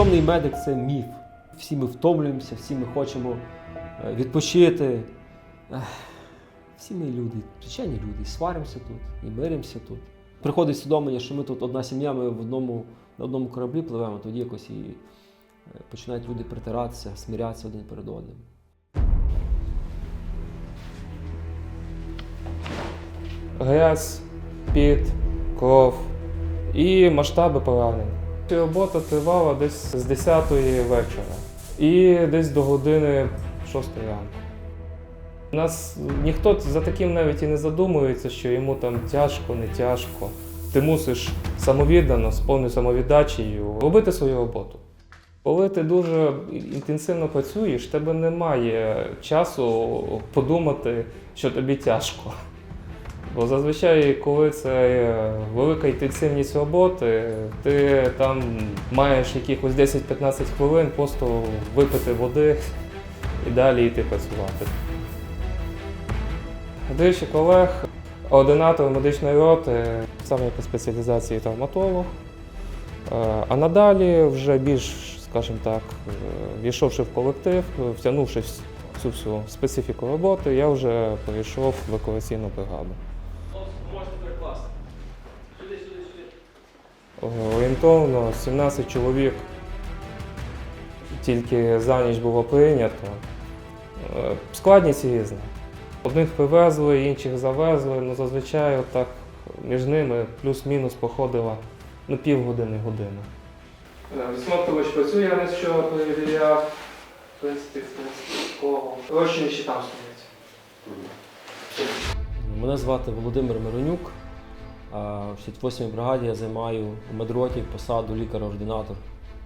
Безсимптомний медик це міф. Всі ми втомлюємося, всі ми хочемо е, відпочити. Всі ми люди, звичайні люди, і сваримося тут, і миримося тут. Приходить усвідомлення, що ми тут одна сім'я, ми в одному, на одному кораблі пливемо, тоді якось і е, починають люди притиратися, смирятися один перед одним. грязь, піт, кров і масштаби поранень. Робота тривала десь з 10 вечора і десь до години 6 ранку. Нас ніхто за таким навіть і не задумується, що йому там тяжко, не тяжко. Ти мусиш самовіддано, з повною самовіддачею робити свою роботу. Коли ти дуже інтенсивно працюєш, тебе немає часу подумати, що тобі тяжко. Бо зазвичай, коли це е, велика інтенсивність роботи, ти там маєш якихось 10-15 хвилин просто випити води і далі йти працювати. Двічі колег, ординатор медичної роти, саме по спеціалізації травматолог. Е, А надалі вже більш, скажімо так, е, війшовши в колектив, втягнувшись в цю всю специфіку роботи, я вже перейшов в евакуаційну бригаду. Орієнтовно 17 чоловік тільки за ніч було прийнято. Е, Складність різна. Одних привезли, інших завезли. Ну, зазвичай отак між ними плюс-мінус походила ну, півгодини годину. Висмоктувач працює, я не що перевіряв. В принципі, в кого. Розчини ще там стоять. Мене звати Володимир Миронюк. В 68-й бригаді я займаю у медроті посаду лікар-ординатор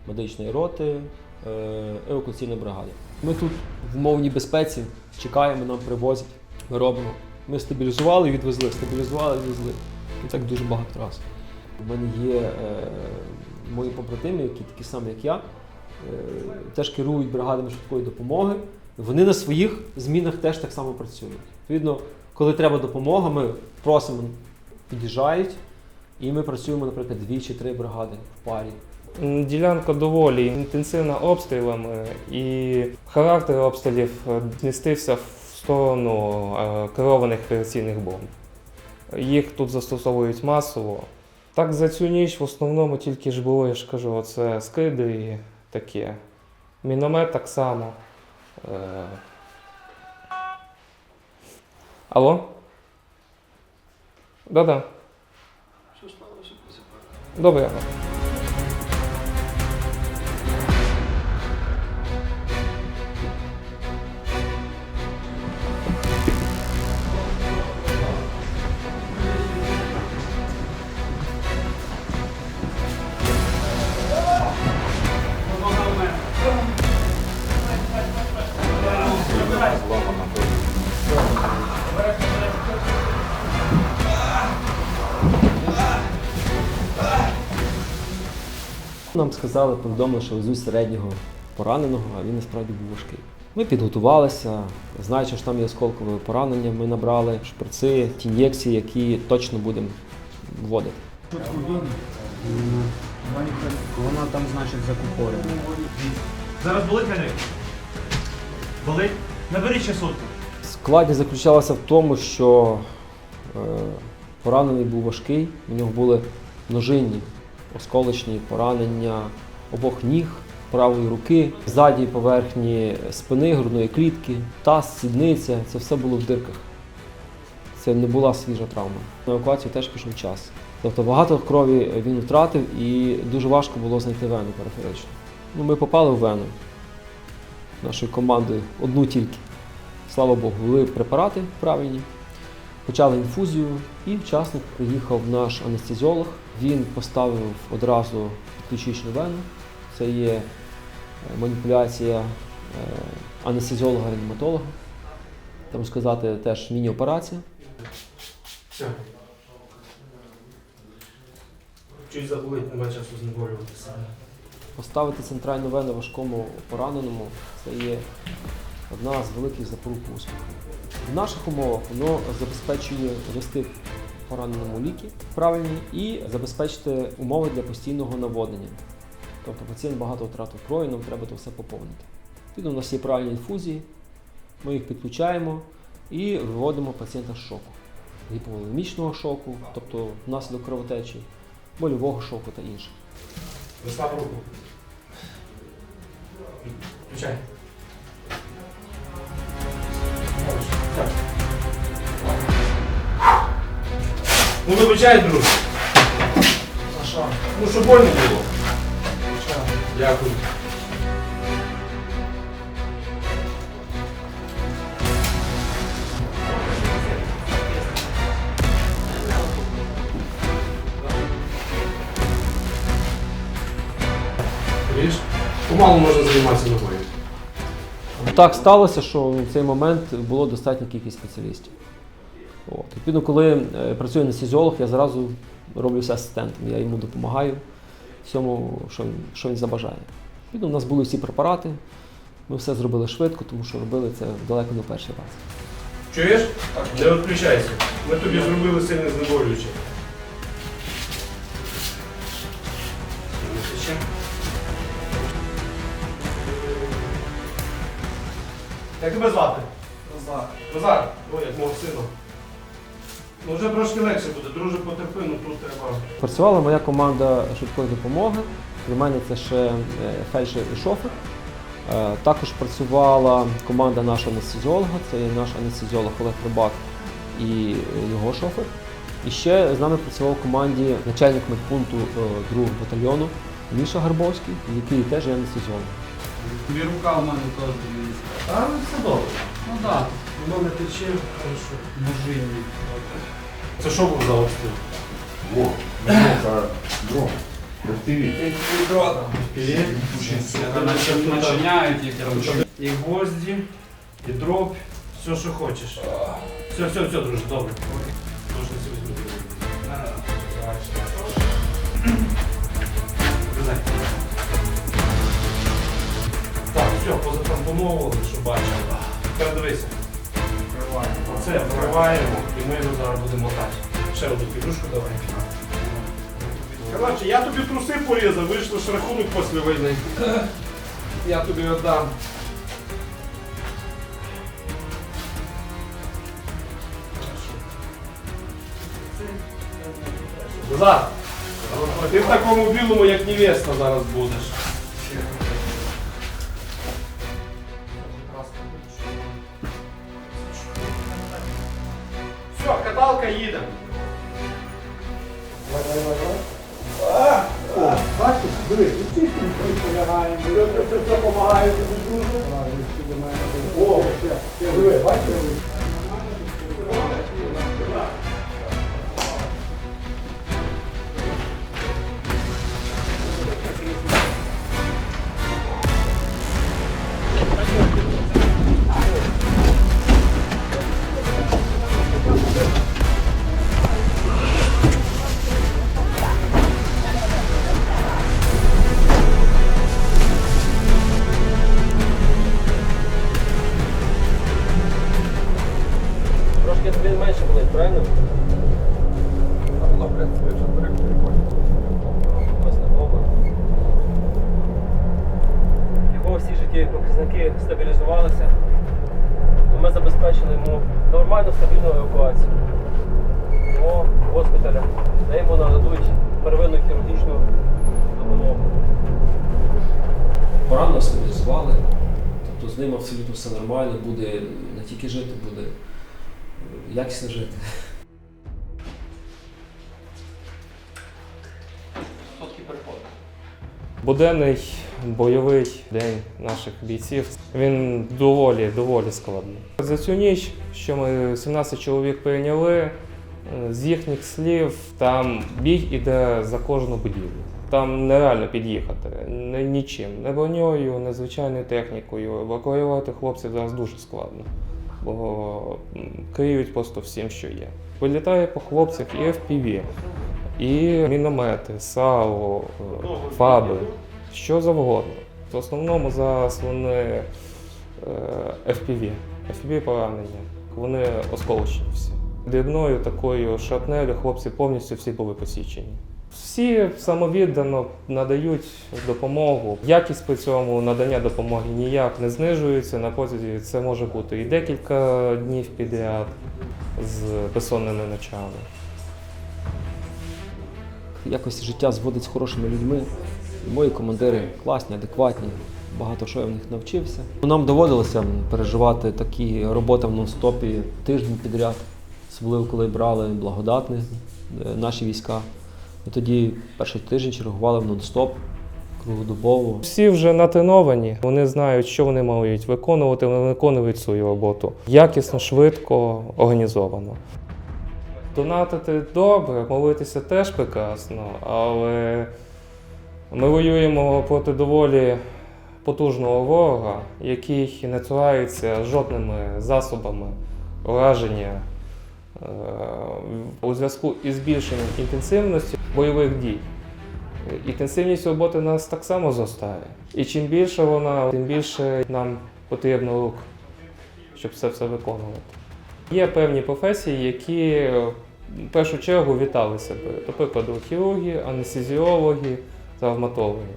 медичної роти е, евакуаційної бригади. Ми тут в умовній безпеці чекаємо, нам привозять, ми робимо. Ми стабілізували, відвезли, стабілізували, відвезли. І так дуже багато разів. У мене є е, мої побратими, які такі самі, як я, е, теж керують бригадами швидкої допомоги. Вони на своїх змінах теж так само працюють. Відповідно, коли треба допомога, ми просимо, під'їжджають, і ми працюємо, наприклад, дві чи три бригади в парі. Ділянка доволі інтенсивна обстрілами, і характер обстрілів е, змістився в сторону е, керованих операційних бомб. Їх тут застосовують масово. Так за цю ніч в основному тільки ж було, я ж кажу, це скиди і таке. Міномет так само. Е, Алло? Да-да. Добре. Сказали, повідомили, що везуть середнього пораненого, а він насправді був важкий. Ми підготувалися, знаючи, що там є осколкове поранення, ми набрали шприци, ті ін'єкції, які точно будемо вводити. Вона там, значить, закупорена. Зараз болить Генрік? Болить? Наберіть ще сотку. Складність заключалася в тому, що е, поранений був важкий, у нього були множинні осколочні поранення обох ніг, правої руки, ззаді поверхні спини, грудної клітки, таз, сідниця це все було в дирках. Це не була свіжа травма. На евакуацію теж пішов час. Тобто багато крові він втратив і дуже важко було знайти вену периферичну. Ну, ми попали в вену нашою командою, одну тільки. Слава Богу, ввели препарати правильні, почали інфузію, і вчасно приїхав наш анестезіолог. Він поставив одразу підключичну вену. Це є е, маніпуляція е, анестезіолога-реаніматолога. Треба сказати, теж міні-операція. Чуть заболить, немає часу знеболюватися. Поставити центральну вену важкому пораненому це є одна з великих запорук успіху. В наших умовах воно забезпечує ввести пораненому ліки правильні і забезпечити умови для постійного наводнення. Тобто пацієнт багато втратив крові, нам треба то все поповнити. Відповідно, у нас є правильні інфузії, ми їх підключаємо і виводимо пацієнта з шоку. Гіповолемічного шоку, тобто внаслідок кровотечі, больового шоку та інших. Розслаб руку. Включай. Ну вибачай, друже. А що? Ну, щоб больно було. Дякую. Помалу можна займатися ногою. Так сталося, що в цей момент було достатня кількість спеціалістів. Відповідно, коли е, працює анестезіолог, я зразу роблюся асистентом, я йому допомагаю всьому, що він, що він забажає. Відповідно, у нас були всі препарати, ми все зробили швидко, тому що робили це далеко не перший раз. Чуєш? Не відключайся. Ми тобі зробили сильне знеболююче. Як тебе звати? Назад. Козак. Ой, як мого сина. Ну вже трошки легше буде, друже, потерпи, ну тут треба. Працювала моя команда швидкої допомоги. Для мене це ще е, фельдшер і шофер. Е, Також працювала команда нашого анестезіолога, це є наш анестезіолог Олег Рибак і е, його шофер. І ще з нами працював в команді начальник медпункту 2 батальйону Міша Гарбовський, який теж є анестезіологом. Тобі рука в мене теж дивиться. А, ну все добре. Ну так, Воно не тече, хорошо. ножині. Це що був за обстріл? Во, дрон. Начиняють їх. І гвозді, і дроб, все, що хочеш. Все, все, все, друже, добре. Так, все, позатампоновували, що бачили. Тепер дивися. Оце вкриваємо і ми його зараз будемо мотати. Ще одну підушку давай. Коротше, я тобі труси порізав, вийшло ж рахунок після війни. Я тобі віддам. Назад. Ти в такому білому, як невеста зараз будеш. caída. Vai, vai, vai, vai. Ah! Pô, bate, dois. Eu preciso tomar raio de justa. Стабільну евакуацію. Його госпіталя, де йому нададуть первинну хірургічну допомогу. Поранено стабілізували. Тобто з ним абсолютно все нормально, буде не тільки жити, буде якісно жити. Буденний бойовий день наших бійців він доволі доволі складний. За цю ніч, що ми 17 чоловік прийняли, е, з їхніх слів, там бій іде за кожну будівлю. Там нереально під'їхати ні- нічим, не броньою, не звичайною технікою. Евакуювати хлопців зараз дуже складно, бо криють просто всім, що є. Вилітає по хлопцях і FPV, і міномети, САУ, е, ФАБи, що завгодно. В основному зараз вони е, FPV, FPV поранення. Вони осколочні всі. Дрібною такою шрапнелю хлопці повністю всі були посічені. Всі самовіддано надають допомогу. Якість при цьому надання допомоги ніяк не знижується. На Напроти це може бути і декілька днів підряд з безсонними ночами. Якось життя зводить з хорошими людьми. Мої командири класні, адекватні. Багато що я в них навчився. Нам доводилося переживати такі роботи в нон-стопі тиждень підряд, особливо коли брали благодатних е, наші війська. І тоді перший тиждень чергували в нон-стоп круглодобово. Всі вже натреновані, вони знають, що вони мають виконувати, вони виконують свою роботу якісно, швидко, організовано. Донатити добре, молитися теж прекрасно, але ми воюємо проти доволі потужного ворога, який не цурається жодними засобами ураження е, у зв'язку із збільшенням інтенсивності бойових дій. Інтенсивність роботи нас так само зростає. І чим більше вона, тим більше нам потрібно рук, щоб це все виконувати. Є певні професії, які е, в першу чергу віталися би. До прикладу, хірурги, анестезіологи, травматологи.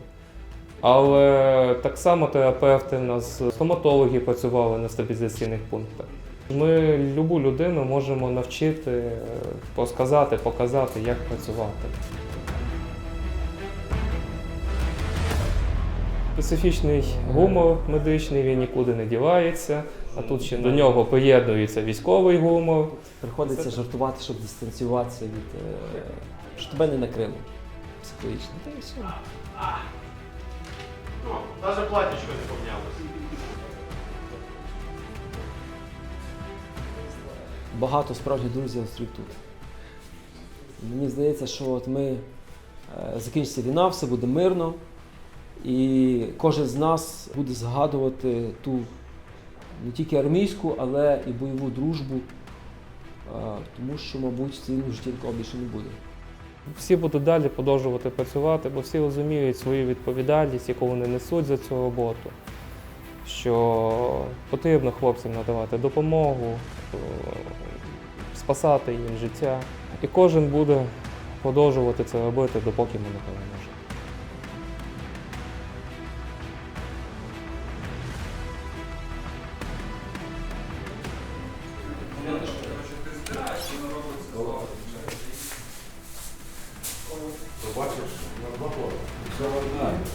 Але так само терапевти, нас стоматологи працювали на стабілізаційних пунктах. Ми любу людину можемо навчити, е, розказати, показати, як працювати. Специфічний гумор медичний, він нікуди не дівається. А тут ще до нього приєднується військовий гумор. Приходиться жартувати, щоб дистанціюватися від е, щоб тебе не накрило психологічно. Та і все. Ну, навіть платічко не помінялося. Багато справжніх друзів зустрів тут. Мені здається, що от ми е, закінчиться війна, все буде мирно, і кожен з нас буде згадувати ту не тільки армійську, але і бойову дружбу, е, тому що, мабуть, в цивільному житті такого більше не буде. Всі будуть далі продовжувати працювати, бо всі розуміють свою відповідальність, яку вони несуть за цю роботу. Що потрібно хлопцям надавати допомогу, е, спасати їм життя. І кожен буде продовжувати це робити, допоки ми не переможемо. Два Все одна.